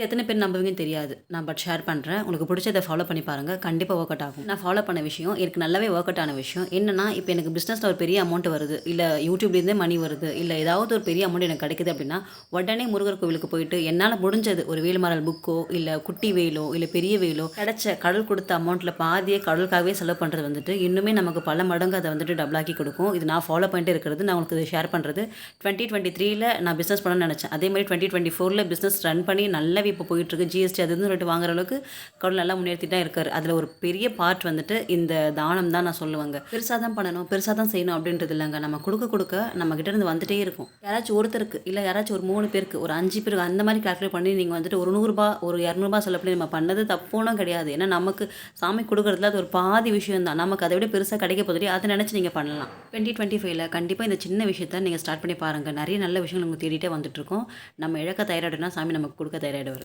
இது எத்தனை பேர் நம்புவீங்கன்னு தெரியாது. நான் பட் ஷேர் பண்ணுறேன் உங்களுக்கு பிடிச்சதை ஃபாலோ பண்ணி பாருங்கள் கண்டிப்பாக ஒர்க் அவுட் ஆகும். நான் ஃபாலோ பண்ண விஷயம் எனக்கு நல்லாவே ஒர்க் அவுட் ஆன விஷயம் என்னன்னா இப்போ எனக்கு பிஸ்னஸில் ஒரு பெரிய அமௌண்ட் வருது. இல்லை யூடியூப்லேருந்தே மணி வருது. இல்லை ஏதாவது ஒரு பெரிய அமௌண்ட் எனக்கு கிடைக்குது அப்படின்னா உடனே முருகர் கோவிலுக்கு போயிட்டு என்னால் முடிஞ்சது ஒரு வேலுமரல் புக்கோ இல்லை குட்டி வேலோ இல்லை பெரிய வேலோ கிடைச்ச கடல் கொடுத்த அமௌண்ட்டில் பாதியை கடலுக்காகவே செலவு பண்ணுறது வந்துட்டு இன்னுமே நமக்கு பல மடங்கு அதை வந்துட்டு டபுளாக்கி கொடுக்கும். இது நான் ஃபாலோ பண்ணிட்டு இருக்கிறது. நான் உங்களுக்கு இது ஷேர் பண்ணுறது டுவெண்ட்டி டுவெண்ட்டி த்ரீல நான் பிஸ்னஸ் பண்ணணும்னு நினச்சேன். அதே மாதிரி டுவெண்ட்டி டுவெண்ட்டி ஃபோரில் பிஸ்னஸ் ரன் பண்ணி நல்லாவே இப்போ போயிட்டுருக்கு. ஜிஎஸ்டி அது இதுன்னு சொல்லிட்டு வாங்குற அளவுக்கு கடவுள் நல்லா முன்னேற்றி தான் இருக்காரு. அதில் ஒரு பெரிய பார்ட் வந்துட்டு இந்த தானம் தான் நான் சொல்லுவாங்க. பெருசாக தான் பண்ணணும் பெருசாக தான் செய்யணும் அப்படின்றது இல்லைங்க. நம்ம கொடுக்க கொடுக்க நம்ம கிட்ட இருந்து வந்துட்டே இருக்கும். யாராச்சும் ஒருத்தருக்கு இல்லை யாராச்சும் ஒரு மூணு பேருக்கு ஒரு அஞ்சு பேருக்கு அந்த மாதிரி கால்குலேட் பண்ணி நீங்கள் வந்துட்டு ஒரு நூறுரூபா ஒரு இரநூறுபா சொல்லப்படி நம்ம பண்ணது தப்போனும் கிடையாது. ஏன்னா நமக்கு சாமி கொடுக்குறதுல அது ஒரு பாதி விஷயம் தான். நமக்கு அதை விட பெருசாக கிடைக்க போதும் அதை நினச்சி நீங்கள் பண்ணலாம். டுவெண்ட்டி டுவெண்ட்டி ஃபைவ்ல கண்டிப்பாக இந்த சின்ன விஷயத்த நீங்கள் ஸ்டார்ட் பண்ணி பாருங்கள் நிறைய நல்ல விஷயங்கள் உங்களுக்கு தேடிட்டே வந்துட்டுருக்கோம் நம்ம இழக்க தயாராடுனா சாமி நமக்கு கொடுக்க தயாராகிடுவார்